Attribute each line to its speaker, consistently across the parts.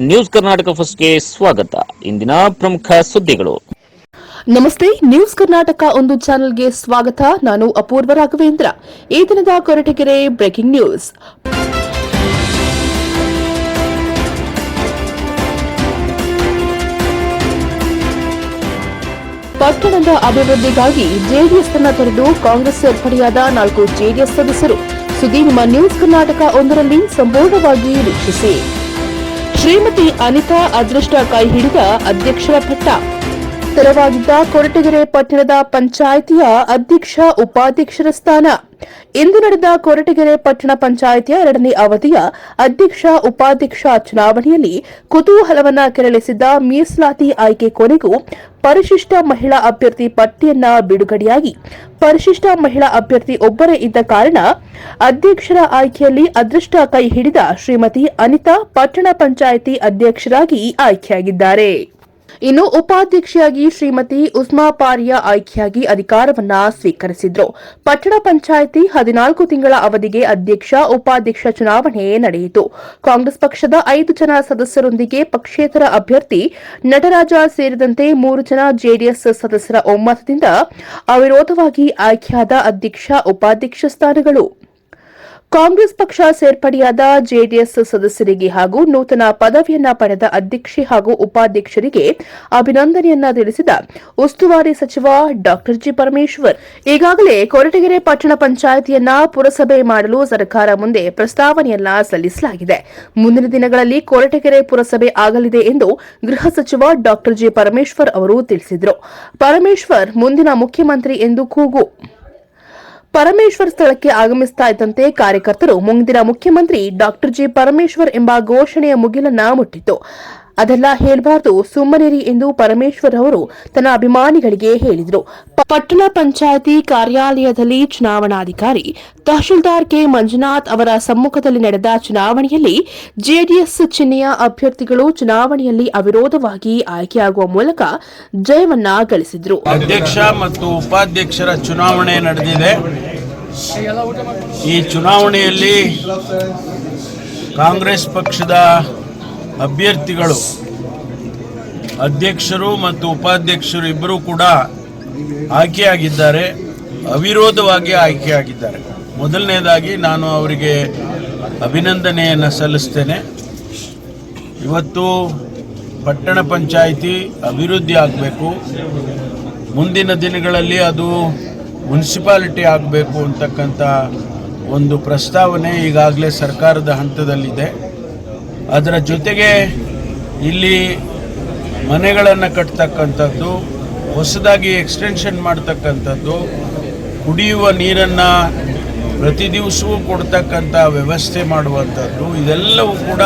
Speaker 1: News Karnataka ಫಸ್ಟ್ಗೆ ಸ್ವಾಗತ. ಇಂದಿನ ಪ್ರಮುಖ ಸುದ್ದಿಗಳು.
Speaker 2: ನಮಸ್ತೆ, ನ್ಯೂಸ್ ಕರ್ನಾಟಕ ಒಂದು ಚಾನೆಲ್ಗೆ ಸ್ವಾಗತ. ನಾನು ಅಪೂರ್ವ ರಾಘವೇಂದ್ರ. ಈ ದಿನದ ಕೊರಟಗೆರೆ ಬ್ರೇಕಿಂಗ್ ನ್ಯೂಸ್. ಪಟ್ಟಣದ ಅಭಿವೃದ್ಧಿಗಾಗಿ ಜೆಡಿಎಸ್ ತನ್ನ ತೊರೆದು ಕಾಂಗ್ರೆಸ್ ಸೇರ್ಪಡೆಯಾದ ನಾಲ್ಕು ಜೆಡಿಎಸ್ ಸದಸ್ಯರು. ನಿಮ್ಮ ನ್ಯೂಸ್ ಕರ್ನಾಟಕ ಒಂದರಲ್ಲಿ ಸಂಪೂರ್ಣವಾಗಿ ವೀಕ್ಷಿಸಿ. ಶ್ರೀಮತಿ ಅನಿತಾ ಅದೃಷ್ಟ ಕೈ ಹಿಡಿದ ಅಧ್ಯಕ್ಷರ ಪಟ್ಟ. ತೆರವಾಗಿದ್ದ ಕೊರಟಗೆರೆ ಪಟ್ಟಣದ ಪಂಚಾಯಿತಿಯ ಅಧ್ಯಕ್ಷ, ಉಪಾಧ್ಯಕ್ಷರ ಸ್ಥಾನ. ಇಂದು ನಡೆದ ಕೊರಟಗೆರೆ ಪಟ್ಟಣ ಪಂಚಾಯಿತಿಯ ಎರಡನೇ ಅವಧಿಯ ಅಧ್ಯಕ್ಷ, ಉಪಾಧ್ಯಕ್ಷ ಚುನಾವಣೆಯಲ್ಲಿ ಕುತೂಹಲವನ್ನ ಕೆರಳಿಸಿದ್ದ ಮೀಸಲಾತಿ ಆಯ್ಕೆ ಕೊನೆಗೂ ಪರಿಶಿಷ್ಟ ಮಹಿಳಾ ಅಭ್ಯರ್ಥಿ ಪಟ್ಟಿಯನ್ನ ಬಿಡುಗಡೆಯಾಗಿ. ಪರಿಶಿಷ್ಟ ಮಹಿಳಾ ಅಭ್ಯರ್ಥಿ ಒಬ್ಬರೇ ಇದ್ದ ಕಾರಣ ಅಧ್ಯಕ್ಷರ ಆಯ್ಕೆಯಲ್ಲಿ ಅದೃಷ್ಟ ಕೈ ಹಿಡಿದ ಶ್ರೀಮತಿ ಅನಿತಾ ಪಟ್ಟಣ ಪಂಚಾಯಿತಿ ಅಧ್ಯಕ್ಷರಾಗಿ ಆಯ್ಕೆಯಾಗಿದ್ದಾರೆ. ಇನ್ನು ಉಪಾಧ್ಯಕ್ಷೆಯಾಗಿ ಶ್ರೀಮತಿ ಉಸ್ಮಾ ಪಾರಿಯಾ ಆಯ್ಕೆಯಾಗಿ ಅಧಿಕಾರವನ್ನ ಸ್ವೀಕರಿಸಿದ್ರು. ಪಟ್ಟಣ ಪಂಚಾಯಿತಿ ಹದಿನಾಲ್ಕು ತಿಂಗಳ ಅವಧಿಗೆ ಅಧ್ಯಕ್ಷ, ಉಪಾಧ್ಯಕ್ಷ ಚುನಾವಣೆ ನಡೆಯಿತು. ಕಾಂಗ್ರೆಸ್ ಪಕ್ಷದ ಐದು ಜನ ಸದಸ್ಯರೊಂದಿಗೆ ಪಕ್ಷೇತರ ಅಭ್ಯರ್ಥಿ ನಟರಾಜ ಸೇರಿದಂತೆ ಮೂರು ಜನ ಜೆಡಿಎಸ್ ಸದಸ್ಯರ ಒಮ್ಮತದಿಂದ ಅವಿರೋಧವಾಗಿ ಆಯ್ಕೆಯಾದ ಅಧ್ಯಕ್ಷ, ಉಪಾಧ್ಯಕ್ಷ ಸ್ಥಾನಗಳು. ಕಾಂಗ್ರೆಸ್ ಪಕ್ಷ ಸೇರ್ಪಡೆಯಾದ ಜೆಡಿಎಸ್ ಸದಸ್ಯರಿಗೆ ಹಾಗೂ ನೂತನ ಪದವಿಯನ್ನ ಪಡೆದ ಅಧ್ಯಕ್ಷೆ ಹಾಗೂ ಉಪಾಧ್ಯಕ್ಷರಿಗೆ ಅಭಿನಂದನೆಯನ್ನ ತಿಳಿಸಿದ ಉಸ್ತುವಾರಿ ಸಚಿವ ಡಾ ಜಿ ಪರಮೇಶ್ವರ್. ಈಗಾಗಲೇ ಕೊರಟಗೆರೆ ಪಟ್ಟಣ ಪಂಚಾಯಿತಿಯನ್ನ ಪುರಸಭೆ ಮಾಡಲು ಸರ್ಕಾರ ಮುಂದೆ ಪ್ರಸ್ತಾವನೆಯನ್ನ ಸಲ್ಲಿಸಲಾಗಿದೆ. ಮುಂದಿನ ದಿನಗಳಲ್ಲಿ ಕೊರಟಗೆರೆ ಪುರಸಭೆ ಆಗಲಿದೆ ಎಂದು ಗೃಹ ಸಚಿವ ಡಾ ಜಿ ಪರಮೇಶ್ವರ್ ಅವರು ತಿಳಿಸಿದರು. ಪರಮೇಶ್ವರ್, ಮುಂದಿನ ಮುಖ್ಯಮಂತ್ರಿ ಎಂದು ಕೂಗು. ಪರಮೇಶ್ವರ್ ಸ್ಥಳಕ್ಕೆ ಆಗಮಿಸ್ತಾ ಇದ್ದಂತೆ ಕಾರ್ಯಕರ್ತರು ಮುಂದಿನ ಮುಖ್ಯಮಂತ್ರಿ ಡಾಕ್ಟರ್ ಜಿ ಪರಮೇಶ್ವರ್ ಎಂಬ ಘೋಷಣೆಯ ಮುಗಿಲನ್ನ ಮುಟ್ಟಿತ್ತು. ಅದೆಲ್ಲ ಹೇಳಬಾರದು ಸುಮ್ಮನಿರಿ ಎಂದು ಪರಮೇಶ್ವರ್ ಅವರು ತನ್ನ ಅಭಿಮಾನಿಗಳಿಗೆ ಹೇಳಿದರು. ಪಟ್ಟಣ ಪಂಚಾಯಿತಿ ಕಾರ್ಯಾಲಯದಲ್ಲಿ ಚುನಾವಣಾಧಿಕಾರಿ ತಹಶೀಲ್ದಾರ್ ಕೆ. ಮಂಜುನಾಥ್ ಅವರ ಸಮ್ಮುಖದಲ್ಲಿ ನಡೆದ ಚುನಾವಣೆಯಲ್ಲಿ ಜೆಡಿಎಸ್ ಚಿಹ್ನೆಯ ಅಭ್ಯರ್ಥಿಗಳು ಚುನಾವಣೆಯಲ್ಲಿ ಅವಿರೋಧವಾಗಿ ಆಯ್ಕೆಯಾಗುವ ಮೂಲಕ ಜಯವನ್ನ ಗಳಿಸಿದ್ರು.
Speaker 3: ಅಧ್ಯಕ್ಷ ಮತ್ತು ಉಪಾಧ್ಯಕ್ಷರ ಚುನಾವಣೆ ನಡೆದಿದೆ. ಈ ಚುನಾವಣೆಯಲ್ಲಿ ಕಾಂಗ್ರೆಸ್ ಪಕ್ಷದ ಅಭ್ಯರ್ಥಿಗಳು, ಅಧ್ಯಕ್ಷರು ಮತ್ತು ಉಪಾಧ್ಯಕ್ಷರು ಇಬ್ಬರೂ ಕೂಡ ಆಯ್ಕೆಯಾಗಿದ್ದಾರೆ, ಅವಿರೋಧವಾಗಿ ಆಯ್ಕೆಯಾಗಿದ್ದಾರೆ. ಮೊದಲನೇದಾಗಿ ನಾನು ಅವರಿಗೆ ಅಭಿನಂದನೆಯನ್ನು ಸಲ್ಲಿಸ್ತೇನೆ. ಇವತ್ತು ಪಟ್ಟಣ ಪಂಚಾಯಿತಿ ಅಭಿವೃದ್ಧಿ ಆಗಬೇಕು. ಮುಂದಿನ ದಿನಗಳಲ್ಲಿ ಅದು ಮುನ್ಸಿಪಾಲಿಟಿ ಆಗಬೇಕು ಅಂತಕ್ಕಂಥ ಒಂದು ಪ್ರಸ್ತಾವನೆ ಈಗಾಗಲೇ ಸರ್ಕಾರದ ಹಂತದಲ್ಲಿದೆ. ಅದರ ಜೊತೆಗೆ ಇಲ್ಲಿ ಮನೆಗಳನ್ನು ಕಟ್ತಕ್ಕಂಥದ್ದು, ಹೊಸದಾಗಿ ಎಕ್ಸ್ಟೆನ್ಷನ್ ಮಾಡ್ತಕ್ಕಂಥದ್ದು, ಕುಡಿಯುವ ನೀರನ್ನು ಪ್ರತಿ ದಿವಸವೂ ಕೊಡ್ತಕ್ಕಂಥ ವ್ಯವಸ್ಥೆ ಮಾಡುವಂಥದ್ದು, ಇದೆಲ್ಲವೂ ಕೂಡ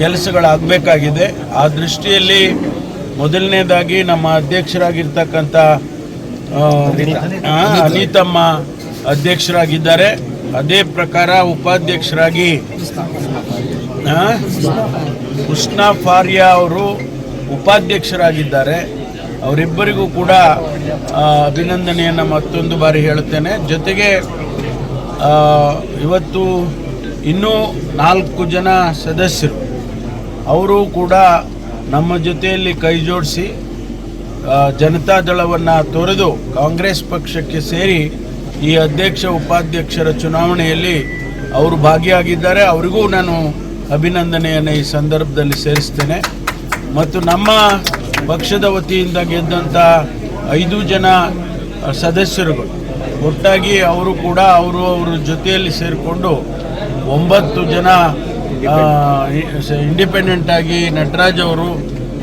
Speaker 3: ಕೆಲಸಗಳಾಗಬೇಕಾಗಿದೆ. ಆ ದೃಷ್ಟಿಯಲ್ಲಿ ಮೊದಲನೇದಾಗಿ ನಮ್ಮ ಅಧ್ಯಕ್ಷರಾಗಿರ್ತಕ್ಕಂಥ ಅನಿತಮ್ಮ ಅಧ್ಯಕ್ಷರಾಗಿದ್ದಾರೆ. ಅದೇ ಪ್ರಕಾರ ಉಪಾಧ್ಯಕ್ಷರಾಗಿ ಆ, ಫಾರ್ಯ ಅವರು ಉಪಾಧ್ಯಕ್ಷರಾಗಿದ್ದಾರೆ. ಅವರಿಬ್ಬರಿಗೂ ಕೂಡ ಅಭಿನಂದನೆಯನ್ನು ಮತ್ತೊಂದು ಬಾರಿ ಹೇಳುತ್ತೇನೆ. ಜೊತೆಗೆ ಇವತ್ತು ಇನ್ನೂ ನಾಲ್ಕು ಜನ ಸದಸ್ಯರು. ಅವರು ಕೂಡ ನಮ್ಮ ಜೊತೆಯಲ್ಲಿ ಕೈ ಜೋಡಿಸಿ ಜನತಾ ಜನತಾದಳವನ್ನು ತೊರೆದು ಕಾಂಗ್ರೆಸ್ ಪಕ್ಷಕ್ಕೆ ಸೇರಿ ಈ ಅಧ್ಯಕ್ಷ ಉಪಾಧ್ಯಕ್ಷರ ಚುನಾವಣೆಯಲ್ಲಿ ಅವರು ಭಾಗಿಯಾಗಿದ್ದಾರೆ. ಅವರಿಗೂ ನಾನು ಅಭಿನಂದನೆಯನ್ನು ಈ ಸಂದರ್ಭದಲ್ಲಿ ಸೇರಿಸ್ತೇನೆ. ಮತ್ತು ನಮ್ಮ ಪಕ್ಷದ ವತಿಯಿಂದ ಗೆದ್ದಂಥ ಐದು ಜನ ಸದಸ್ಯರುಗಳು, ಒಟ್ಟಾಗಿ ಅವರು ಕೂಡ ಅವರು ಅವರ ಜೊತೆಯಲ್ಲಿ ಸೇರಿಕೊಂಡು ಒಂಬತ್ತು ಜನ ಇಂಡಿಪೆಂಡೆಂಟ್ ಆಗಿ ನಟರಾಜ್ ಅವರು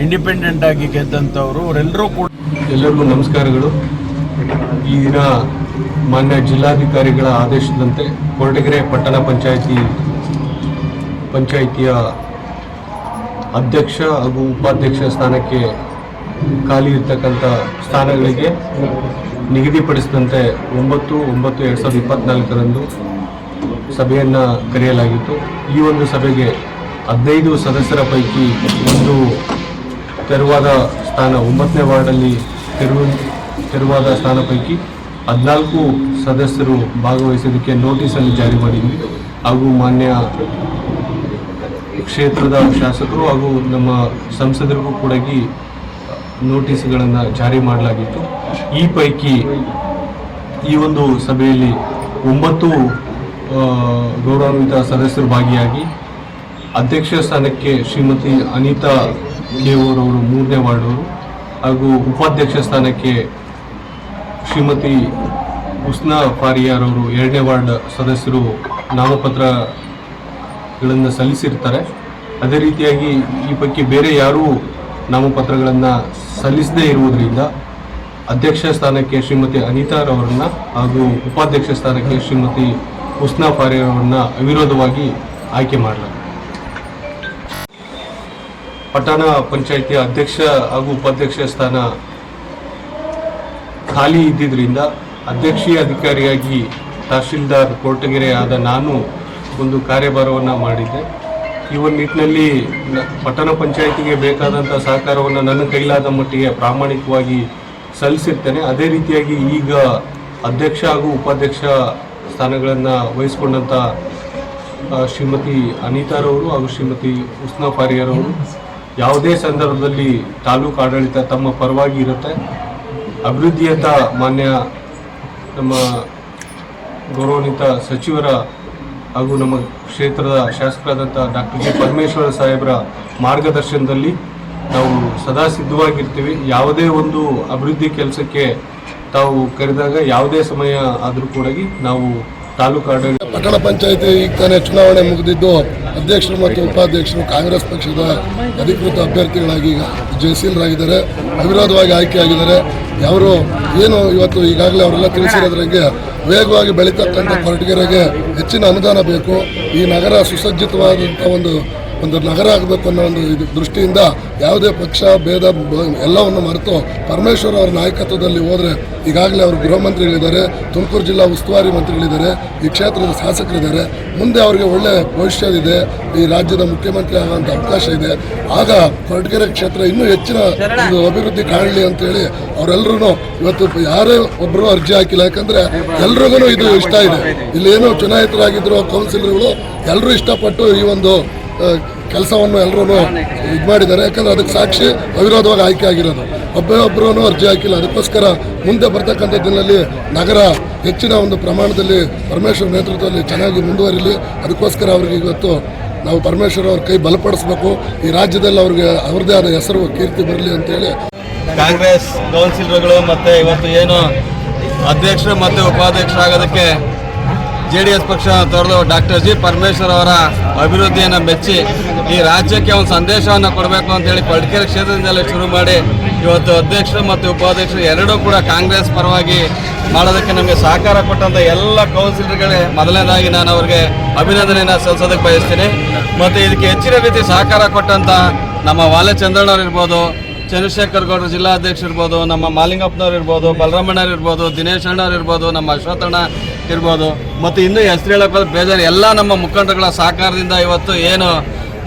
Speaker 3: ಇಂಡಿಪೆಂಡೆಂಟ್ ಆಗಿ ಗೆದ್ದಂಥವರು. ಅವರೆಲ್ಲರೂ ಕೂಡ
Speaker 4: ಎಲ್ಲರಿಗೂ ನಮಸ್ಕಾರಗಳು. ಈ ದಿನ ಮಾನ್ಯ ಜಿಲ್ಲಾಧಿಕಾರಿಗಳ ಆದೇಶದಂತೆ ಕೊರಟಗೆರೆ ಪಟ್ಟಣ ಪಂಚಾಯಿತಿ ಪಂಚಾಯಿತಿಯ ಅಧ್ಯಕ್ಷ ಹಾಗೂ ಉಪಾಧ್ಯಕ್ಷ ಸ್ಥಾನಕ್ಕೆ ಖಾಲಿ ಇರ್ತಕ್ಕಂಥ ಸ್ಥಾನಗಳಿಗೆ ನಿಗದಿಪಡಿಸಿದಂತೆ ಒಂಬತ್ತು ಒಂಬತ್ತು ಎರಡು ಸಾವಿರದ ಇಪ್ಪತ್ತ್ನಾಲ್ಕರಂದು ಸಭೆಯನ್ನು ಕರೆಯಲಾಗಿತ್ತು. ಈ ಒಂದು ಸಭೆಗೆ ಹದಿನೈದು ಸದಸ್ಯರ ಪೈಕಿ ಒಂದು ತೆರವಾದ ಸ್ಥಾನ, ಒಂಬತ್ತನೇ ವಾರ್ಡಲ್ಲಿ ತೆರವು, ತೆರವಾದ ಸ್ಥಾನ ಪೈಕಿ ಹದಿನಾಲ್ಕು ಸದಸ್ಯರು ಭಾಗವಹಿಸೋದಕ್ಕೆ ನೋಟಿಸನ್ನು ಜಾರಿ ಮಾಡಿದ್ವಿ. ಹಾಗೂ ಮಾನ್ಯ ಕ್ಷೇತ್ರದ ಶಾಸಕರು ಹಾಗೂ ನಮ್ಮ ಸಂಸದರಿಗೂ ಕೂಡ ನೋಟಿಸ್ಗಳನ್ನು ಜಾರಿ ಮಾಡಲಾಗಿತ್ತು. ಈ ಪೈಕಿ ಈ ಒಂದು ಸಭೆಯಲ್ಲಿ ಒಂಬತ್ತು ಗೌರವಾನ್ವಿತ ಸದಸ್ಯರು ಭಾಗಿಯಾಗಿ ಅಧ್ಯಕ್ಷ ಸ್ಥಾನಕ್ಕೆ ಶ್ರೀಮತಿ ಅನಿತಾ ದೇವೂರ್ ಅವರು ಮೂರನೇ ವಾರ್ಡವರು ಹಾಗೂ ಉಪಾಧ್ಯಕ್ಷ ಸ್ಥಾನಕ್ಕೆ ಶ್ರೀಮತಿ ಉಸ್ನಾ ಫಾರಿಯಾರ್ ಅವರು ಎರಡನೇ ವಾರ್ಡ್ ಸದಸ್ಯರು ನಾಮಪತ್ರಗಳನ್ನು ಸಲ್ಲಿಸಿರ್ತಾರೆ. ಅದೇ ರೀತಿಯಾಗಿ ಈ ಬಗ್ಗೆ ಬೇರೆ ಯಾರೂ ನಾಮಪತ್ರಗಳನ್ನು ಸಲ್ಲಿಸದೇ ಇರುವುದರಿಂದ ಅಧ್ಯಕ್ಷ ಸ್ಥಾನಕ್ಕೆ ಶ್ರೀಮತಿ ಅನಿತಾರವರನ್ನ ಹಾಗೂ ಉಪಾಧ್ಯಕ್ಷ ಸ್ಥಾನಕ್ಕೆ ಶ್ರೀಮತಿ ಉಸ್ನಾ ಫಾರಿಯಾರ್ ಅವರನ್ನ ಅವಿರೋಧವಾಗಿ ಆಯ್ಕೆ ಮಾಡಲಾಗಿದೆ. ಪಟ್ಟಣ ಪಂಚಾಯಿತಿಯ ಅಧ್ಯಕ್ಷ ಹಾಗೂ ಉಪಾಧ್ಯಕ್ಷ ಸ್ಥಾನ ಖಾಲಿ ಇದ್ದಿದ್ದರಿಂದ ಅಧ್ಯಕ್ಷೀಯ ಅಧಿಕಾರಿಯಾಗಿ ತಹಶೀಲ್ದಾರ್ ಕೋಟಗೆರೆ ಆದ ನಾನು ಒಂದು ಕಾರ್ಯಭಾರವನ್ನು ಮಾಡಿದ್ದೆ. ಈ ಒಂದು ನಿಟ್ಟಿನಲ್ಲಿ ಪಟ್ಟಣ ಪಂಚಾಯಿತಿಗೆ ಬೇಕಾದಂಥ ಸಹಕಾರವನ್ನು ನನ್ನ ಕೈಲಾದ ಮಟ್ಟಿಗೆ ಪ್ರಾಮಾಣಿಕವಾಗಿ ಸಲ್ಲಿಸಿರ್ತೇನೆ. ಅದೇ ರೀತಿಯಾಗಿ ಈಗ ಅಧ್ಯಕ್ಷ ಹಾಗೂ ಉಪಾಧ್ಯಕ್ಷ ಸ್ಥಾನಗಳನ್ನು ವಹಿಸಿಕೊಂಡಂಥ ಶ್ರೀಮತಿ ಅನಿತಾರವರು ಹಾಗೂ ಶ್ರೀಮತಿ ಉಸ್ನಾ ಪಾರಿಯರವರು ಯಾವುದೇ ಸಂದರ್ಭದಲ್ಲಿ ತಾಲೂಕು ಆಡಳಿತ ತಮ್ಮ ಪರವಾಗಿ ಇರುತ್ತೆ. ಅಭಿವೃದ್ಧಿಯತ್ತ ಮಾನ್ಯ ನಮ್ಮ ಗೌರವಾನ್ವಿತ ಸಚಿವರ ಹಾಗೂ ನಮ್ಮ ಕ್ಷೇತ್ರದ ಶಾಸಕರಾದಂಥ ಡಾಕ್ಟರ್ ಜಿ ಪರಮೇಶ್ವರ ಸಾಹೇಬರ ಮಾರ್ಗದರ್ಶನದಲ್ಲಿ ನಾವು ಸದಾ ಸಿದ್ಧವಾಗಿರ್ತೀವಿ. ಯಾವುದೇ ಒಂದು ಅಭಿವೃದ್ಧಿ ಕೆಲಸಕ್ಕೆ ತಾವು ಕರೆದಾಗ ಯಾವುದೇ ಸಮಯ ಆದರೂ ಕೂಡ ನಾವು ತಾಲೂಕು
Speaker 5: ಪಟ್ಟಣ ಪಂಚಾಯಿತಿ ಈಗ ತಾನೇ ಚುನಾವಣೆ ಮುಗಿದಿದ್ದು, ಅಧ್ಯಕ್ಷರು ಮತ್ತು ಉಪಾಧ್ಯಕ್ಷರು ಕಾಂಗ್ರೆಸ್ ಪಕ್ಷದ ಅಧಿಕೃತ ಅಭ್ಯರ್ಥಿಗಳಾಗಿ ಈಗ ಜಯಶೀಲರಾಗಿದ್ದಾರೆ, ಅವಿರೋಧವಾಗಿ ಆಯ್ಕೆಯಾಗಿದ್ದಾರೆ. ಅವರು ಏನು ಇವತ್ತು ಈಗಾಗಲೇ ಅವರೆಲ್ಲ ತಿಳಿಸಿರೋದ್ರಂಗೆ ವೇಗವಾಗಿ ಬೆಳೀತಕ್ಕಂಥ ಕೊರಟಗೆರೆಗೆ ಹೆಚ್ಚಿನ ಅನುದಾನ ಬೇಕು. ಈ ನಗರ ಸುಸಜ್ಜಿತವಾದಂಥ ಒಂದು ಒಂದು ನಗರ ಆಗಬೇಕು ಅನ್ನೋ ಒಂದು ಇದು ದೃಷ್ಟಿಯಿಂದ ಯಾವುದೇ ಪಕ್ಷ, ಭೇದ ಎಲ್ಲವನ್ನು ಮರೆತು ಪರಮೇಶ್ವರ್ ಅವರ ನಾಯಕತ್ವದಲ್ಲಿ ಹೋದರೆ ಈಗಾಗಲೇ ಅವರು ಗೃಹ ಮಂತ್ರಿಗಳಿದ್ದಾರೆ, ತುಮಕೂರು ಜಿಲ್ಲಾ ಉಸ್ತುವಾರಿ ಮಂತ್ರಿಗಳಿದ್ದಾರೆ, ಈ ಕ್ಷೇತ್ರದ ಶಾಸಕರಿದ್ದಾರೆ. ಮುಂದೆ ಅವರಿಗೆ ಒಳ್ಳೆ ಭವಿಷ್ಯವಿದೆ ಈ ರಾಜ್ಯದ ಮುಖ್ಯಮಂತ್ರಿ ಆಗುವಂಥ ಅವಕಾಶ ಇದೆ. ಆಗ ಕೊರಟಗೆರೆ ಕ್ಷೇತ್ರ ಇನ್ನೂ ಹೆಚ್ಚಿನ ಒಂದು ಅಭಿವೃದ್ಧಿ ಕಾಣಲಿ ಅಂತೇಳಿ ಅವರೆಲ್ಲರೂ ಇವತ್ತು ಯಾರೇ ಒಬ್ಬರು ಅರ್ಜಿ ಹಾಕಿಲ್ಲ, ಯಾಕಂದ್ರೆ ಎಲ್ರಿಗೂ ಇದು ಇಷ್ಟ ಇದೆ. ಇಲ್ಲೇನು ಚುನಾಯಿತರಾಗಿದ್ದರು ಕೌನ್ಸಿಲರ್ಗಳು ಎಲ್ಲರೂ ಇಷ್ಟಪಟ್ಟು ಈ ಒಂದು ಕೆಲಸವನ್ನು ಎಲ್ಲರೂ ಇದು ಮಾಡಿದ್ದಾರೆ. ಯಾಕಂದ್ರೆ ಅದಕ್ಕೆ ಸಾಕ್ಷಿ ಅವಿರೋಧವಾಗಿ ಆಯ್ಕೆ ಆಗಿರೋದು. ಒಬ್ಬೇ ಒಬ್ಬರೂ ಅರ್ಜಿ ಹಾಕಿಲ್ಲ. ಅದಕ್ಕೋಸ್ಕರ ಮುಂದೆ ಬರ್ತಕ್ಕಂಥ ದಿನದಲ್ಲಿ ನಗರ ಹೆಚ್ಚಿನ ಒಂದು ಪ್ರಮಾಣದಲ್ಲಿ ಪರಮೇಶ್ವರ್ ನೇತೃತ್ವದಲ್ಲಿ ಚೆನ್ನಾಗಿ ಮುಂದುವರಿಲಿ. ಅದಕ್ಕೋಸ್ಕರ ಅವ್ರಿಗೆ ಇವತ್ತು ನಾವು ಪರಮೇಶ್ವರ್ ಅವ್ರ ಕೈ ಬಲಪಡಿಸಬೇಕು. ಈ ರಾಜ್ಯದಲ್ಲಿ ಅವ್ರಿಗೆ ಅವ್ರದ್ದೇ ಆದ ಹೆಸರು, ಕೀರ್ತಿ ಬರಲಿ ಅಂತೇಳಿ.
Speaker 6: ಕಾಂಗ್ರೆಸ್ ಕೌನ್ಸಿಲರ್ಗಳು ಮತ್ತು ಇವತ್ತು ಏನು ಅಧ್ಯಕ್ಷರು ಮತ್ತು ಉಪಾಧ್ಯಕ್ಷರಾಗೋದಕ್ಕೆ ಜೆ ಡಿ ಎಸ್ ಪಕ್ಷ ತೊರೆದು ಡಾಕ್ಟರ್ ಜಿ ಪರಮೇಶ್ವರ್ ಅವರ ಅಭಿವೃದ್ಧಿಯನ್ನು ಮೆಚ್ಚಿ ಈ ರಾಜ್ಯಕ್ಕೆ ಒಂದು ಸಂದೇಶವನ್ನು ಕೊಡಬೇಕು ಅಂತೇಳಿ ಪಡ್ಕೇರಿ ಕ್ಷೇತ್ರದಿಂದಲೇ ಶುರು ಮಾಡಿ ಇವತ್ತು ಅಧ್ಯಕ್ಷರು ಮತ್ತು ಉಪಾಧ್ಯಕ್ಷರು ಎರಡೂ ಕೂಡ ಕಾಂಗ್ರೆಸ್ ಪರವಾಗಿ ಮಾಡೋದಕ್ಕೆ ನಮಗೆ ಸಹಕಾರ ಕೊಟ್ಟಂಥ ಎಲ್ಲ ಕೌನ್ಸಿಲರ್ಗಳೇ ಮೊದಲನೇದಾಗಿ ನಾನು ಅವರಿಗೆ ಅಭಿನಂದನೆಯನ್ನು ಸಲ್ಲಿಸೋದಕ್ಕೆ ಬಯಸ್ತೀನಿ. ಮತ್ತು ಇದಕ್ಕೆ ಹೆಚ್ಚಿನ ರೀತಿ ಸಹಕಾರ ಕೊಟ್ಟಂಥ ನಮ್ಮ ವಾಲೆ ಚಂದ್ರಣ್ಣವ್ರು ಇರ್ಬೋದು, ಚಂದ್ರಶೇಖರ್ ಗೌಡರು ಜಿಲ್ಲಾಧ್ಯಕ್ಷ ಇರ್ಬೋದು, ನಮ್ಮ ಮಾಲಿಂಗಪ್ಪನವ್ರು ಇರ್ಬೋದು ಬಲರಾಮಣ್ಣವ್ರು ಇರ್ಬೋದು, ದಿನೇಶ್ ಅಣ್ಣವ್ರು ಇರ್ಬೋದು, ನಮ್ಮ ಅಶ್ವಥಣ್ಣ ಇರ್ಬೋದು ಮತ್ತು ಇನ್ನೂ ಹೆಸರು ಹೇಳೋಕೆ ಬೇಜಾರು ಎಲ್ಲ ನಮ್ಮ ಮುಖಂಡರುಗಳ ಸಹಕಾರದಿಂದ ಇವತ್ತು ಏನು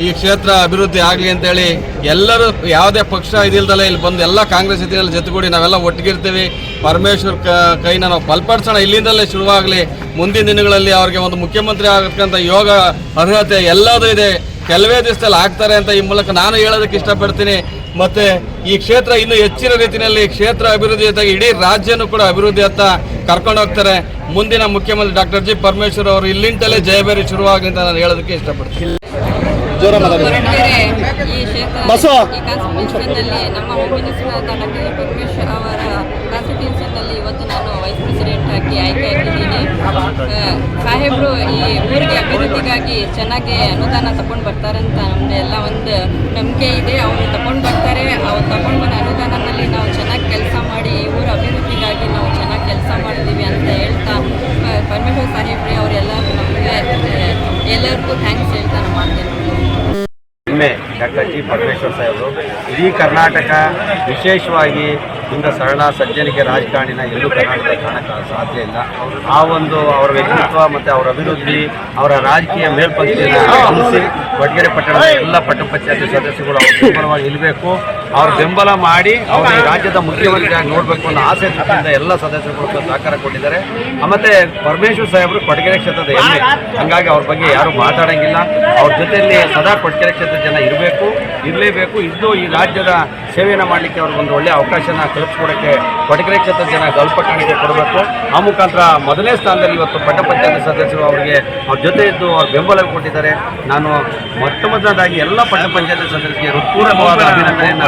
Speaker 6: ಈ ಕ್ಷೇತ್ರ ಅಭಿವೃದ್ಧಿ ಆಗಲಿ ಅಂತೇಳಿ ಎಲ್ಲರೂ ಯಾವುದೇ ಪಕ್ಷ ಇದಿಲ್ದಲ್ಲ ಇಲ್ಲಿ ಬಂದು ಎಲ್ಲ ಕಾಂಗ್ರೆಸ್ ಇದ್ರಲ್ಲಿ ಜೊತೆಗೂಡಿ ನಾವೆಲ್ಲ ಒಟ್ಟಿಗಿರ್ತೀವಿ. ಪರಮೇಶ್ವರ್ ಕ ಕೈನ ನಾವು ಬಲಪಡಿಸೋಣ. ಇಲ್ಲಿಂದಲೇ ಶುರುವಾಗಲಿ ಮುಂದಿನ ದಿನಗಳಲ್ಲಿ ಅವ್ರಿಗೆ ಒಂದು ಮುಖ್ಯಮಂತ್ರಿ ಆಗತಕ್ಕಂಥ ಯೋಗ ಅರ್ಹತೆ ಎಲ್ಲದೂ ಇದೆ. ಕೆಲವೇ ದಿವಸದಲ್ಲಿ ಆಗ್ತಾರೆ ಅಂತ ಈ ಮೂಲಕ ನಾನು ಹೇಳೋದಕ್ಕೆ ಇಷ್ಟಪಡ್ತೀನಿ. ಮತ್ತೆ ಈ ಕ್ಷೇತ್ರ ಇನ್ನು ಹೆಚ್ಚಿನ ರೀತಿಯಲ್ಲಿ ಕ್ಷೇತ್ರ ಅಭಿವೃದ್ಧಿ ಜೊತೆಗೆ ಇಡೀ ರಾಜ್ಯನೂ ಕೂಡ ಅಭಿವೃದ್ಧಿ ಅಂತ ಕರ್ಕೊಂಡು ಹೋಗ್ತಾರೆ. ಮುಂದಿನ ಮುಖ್ಯಮಂತ್ರಿ ಡಾಕ್ಟರ್ ಜಿ ಪರಮೇಶ್ವರ್ ಅವರು ಇಲ್ಲಿಂದಲೇ ಜಯಬೇರಿ ಶುರುವಾಗಲಿ ಅಂತ ನಾನು ಹೇಳೋದಕ್ಕೆ ಇಷ್ಟಪಡ್ತೀನಿ.
Speaker 7: ಈ ಕ್ಷೇತ್ರ ಈ ಕಾನ್ಸ್ಟಿಟ್ಯೂನ್ಸಿಯಲ್ಲಿ ನಮ್ಮ ಹೋಮ್ ಮಿನಿಸ್ಟರ್ ಡಾಕ್ಟರ್ ಪರಮೇಶ್ವರ್ ಅವರ ಕಾನ್ಸ್ಟಿಟ್ಯೂನ್ಸಿಯಲ್ಲಿ ಇವತ್ತು ನಾನು ವೈಸ್ ಪ್ರೆಸಿಡೆಂಟ್ ಆಗಿ ಆಯ್ಕೆಯಾಗಿದ್ದೀನಿ ಸಾಹೇಬರು ಈ ಊರಿಗೆ ಅಭಿವೃದ್ಧಿಗಾಗಿ ಚೆನ್ನಾಗಿ ಅನುದಾನ ತಗೊಂಡು ಬರ್ತಾರಂತ ನಮ್ದು ಎಲ್ಲ ಒಂದು ನಂಬಿಕೆ ಇದೆ. ಅವರು ತಗೊಂಡು ಬರ್ತಾರೆ, ಅವ್ರು ತಗೊಂಡು ಬಂದ ಅನುದಾನದಲ್ಲಿ ನಾವು ಚೆನ್ನಾಗಿ ಕೆಲಸ ಮಾಡಿ, ಈ ಊರ ಅಭಿವೃದ್ಧಿಗಾಗಿ ನಾವು ಚೆನ್ನಾಗಿ ಕೆಲಸ ಮಾಡ್ತೀವಿ ಅಂತ ಹೇಳ್ತಾ ಪರಮೇಶ್ವರ್ ಸಾಹೇಬ್ರಿ ಅವರೆಲ್ಲರೂ ನಮಗೆ ಎಲ್ಲರಿಗೂ ಥ್ಯಾಂಕ್ಸ್ ಹೇಳ್ತಾ
Speaker 8: ಹೆಮ್ಮೆ ಡಾಕ್ಟರ್ ಜಿ ಪರಮೇಶ್ವರ್ ಸಾಹೇಬರು, ಇಡೀ ಕರ್ನಾಟಕ ವಿಶೇಷವಾಗಿ ಇಂದ ಸರಳ ಸಜ್ಜನಿಕೆ ರಾಜಕಾರಣಿನ ಎಲ್ಲೂ ಕರ್ನಾಟಕ ಕಾಣಕ್ಕೆ ಸಾಧ್ಯ ಇಲ್ಲ. ಆ ಒಂದು ಅವರ ವ್ಯಕ್ತಿತ್ವ ಮತ್ತು ಅವರ ಅಭಿವೃದ್ಧಿ, ಅವರ ರಾಜಕೀಯ ಮೇಲ್ಪಂಕ್ತಿಯನ್ನು ಗಮನಿಸಿ ಬಡ್ಗೆರೆ ಪಟ್ಟಣದ ಎಲ್ಲ ಪಟ್ಟಣ ಪಂಚಾಯತಿ ಸದಸ್ಯರು ಅವರು ನಿಲ್ಲಬೇಕು ಅವ್ರ ಬೆಂಬಲ ಮಾಡಿ ಅವರು ಈ ರಾಜ್ಯದ ಮುಖ್ಯಮಂತ್ರಿಯಾಗಿ ನೋಡಬೇಕು ಅನ್ನೋ ಆಸೆ ದೃಷ್ಟಿಯಿಂದ ಎಲ್ಲ ಸದಸ್ಯರು ಕೂಡ ಸಹಕಾರ ಕೊಟ್ಟಿದ್ದಾರೆ. ಮತ್ತೆ ಪರಮೇಶ್ವರ್ ಸಾಹೇಬರು ಕೊಡಗೆರೆ ಕ್ಷೇತ್ರದ ಹೆಮ್ಮೆ ಹಂಗಾಗಿ ಅವ್ರ ಬಗ್ಗೆ ಯಾರು ಮಾತಾಡಂಗಿಲ್ಲ. ಅವ್ರ ಜೊತೆಯಲ್ಲಿ ಸದಾ ಕೊಡಗೆರೆ ಕ್ಷೇತ್ರದ ಜನ ಇರಬೇಕು, ಇರಲೇಬೇಕು. ಇದ್ದು ಈ ರಾಜ್ಯದ ಸೇವೆಯನ್ನು ಮಾಡಲಿಕ್ಕೆ ಅವ್ರಿಗೊಂದು ಒಳ್ಳೆಯ ಅವಕಾಶನ ಕಲ್ಪಿಸ್ಕೊಡೋಕ್ಕೆ ಕೊಡಗೆರೆ ಕ್ಷೇತ್ರದ ಜನ ಗಲ್ಪ ಕಾಣಿಕೆ ಕೊಡಬೇಕು. ಆ ಮುಖಾಂತರ ಮೊದಲನೇ ಸ್ಥಾನದಲ್ಲಿ ಇವತ್ತು ಪಟ್ಟ ಪಂಚಾಯತ್ ಸದಸ್ಯರು ಅವರಿಗೆ ಅವ್ರ ಜೊತೆ ಇದ್ದು ಅವ್ರ ಬೆಂಬಲ ಕೊಟ್ಟಿದ್ದಾರೆ. ನಾನು ಮೊಟ್ಟ ಮೊದಲನೇದಾಗಿ ಎಲ್ಲ ಪಟ್ಟ ಪಂಚಾಯತ್ ಸದಸ್ಯರಿಗೆ ಹೃತ್ಪೂರ್ವಕವಾದ ಅಭಿನಂದನೆಯನ್ನು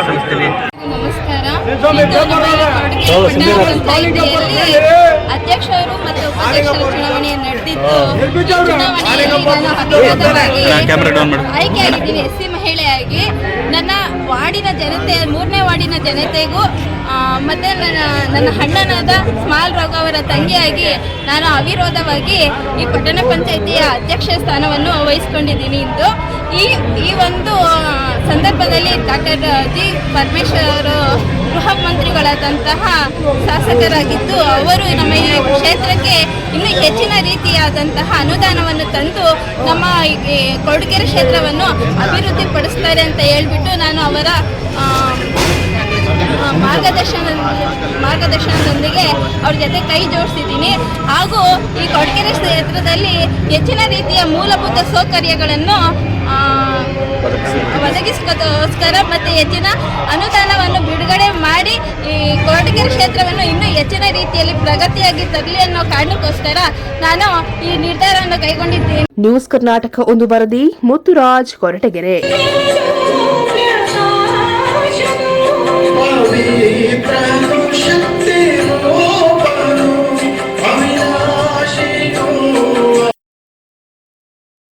Speaker 7: ನಮಸ್ಕಾರ. ಪಂಚಾಯಿತಿಯಲ್ಲಿ ಅಧ್ಯಕ್ಷರು ಮತ್ತು ಉಪಾಧ್ಯಕ್ಷರ ಚುನಾವಣೆ ನಡೆದಿದ್ದು ಆಯ್ಕೆಯಾಗಿದ್ದೀನಿ. ಎಸ್ ಸಿ ಮಹಿಳೆಯಾಗಿ ನನ್ನ ವಾರ್ಡಿನ ಜನತೆ ಮೂರನೇ ವಾರ್ಡಿನ ಜನತೆಗೂ ಮತ್ತೆ ನನ್ನ ನನ್ನ ಅಣ್ಣನಾದ ಸ್ಮಾಲ್ ರಾಘು ಅವರ ತಂಗಿಯಾಗಿ ನಾನು ಅವಿರೋಧವಾಗಿ ಈ ಪಟ್ಟಣ ಪಂಚಾಯಿತಿಯ ಅಧ್ಯಕ್ಷ ಸ್ಥಾನವನ್ನು ವಹಿಸ್ಕೊಂಡಿದ್ದೀನಿ ಇಂದು. ಈ ಈ ಒಂದು ಸಂದರ್ಭದಲ್ಲಿ ಡಾಕ್ಟರ್ ಜಿ ಪರಮೇಶ್ವರ್ ಗೃಹ ಮಂತ್ರಿಗಳಾದಂತಹ ಶಾಸಕರಾಗಿದ್ದು ಅವರು ನಮ್ಮ ಈ ಕ್ಷೇತ್ರಕ್ಕೆ ಇನ್ನೂ ಹೆಚ್ಚಿನ ರೀತಿಯಾದಂತಹ ಅನುದಾನವನ್ನು ತಂದು ನಮ್ಮ ಈ ಕೊರಟಗೆರೆ ಕ್ಷೇತ್ರವನ್ನು ಅಭಿವೃದ್ಧಿಪಡಿಸ್ತಾರೆ ಅಂತ ಹೇಳ್ಬಿಟ್ಟು ನಾನು ಅವರ ಮಾರ್ಗದರ್ಶನ ಮಾರ್ಗದರ್ಶನದೊಂದಿಗೆ ಅವ್ರ ಜೊತೆ ಕೈ ಜೋಡಿಸಿದ್ದೀನಿ. ಹಾಗೂ ಈ ಕೊಡಗೆರೆ ಕ್ಷೇತ್ರದಲ್ಲಿ ಹೆಚ್ಚಿನ ರೀತಿಯ ಮೂಲಭೂತ ಸೌಕರ್ಯಗಳನ್ನು ಒದಗಿಸೋಸ್ಕರ ಮತ್ತು ಹೆಚ್ಚಿನ ಅನುದಾನವನ್ನು ಬಿಡುಗಡೆ ಮಾಡಿ ಈ ಕೊರಟಗೆರೆ ಕ್ಷೇತ್ರವನ್ನು ಇನ್ನೂ ಹೆಚ್ಚಿನ ರೀತಿಯಲ್ಲಿ ಪ್ರಗತಿಯಾಗಿ ತರಲಿ ಅನ್ನೋ ಕಾರಣಕ್ಕೋಸ್ಕರ ನಾನು ಈ ನಿರ್ಧಾರವನ್ನು ಕೈಗೊಂಡಿದ್ದೀನಿ.
Speaker 2: ನ್ಯೂಸ್ ಕರ್ನಾಟಕ ಒಂದು ವರದಿ, ಮುತ್ತುರಾಜ್ ಕೊರಟಗೆರೆ.
Speaker 9: glory, promotion.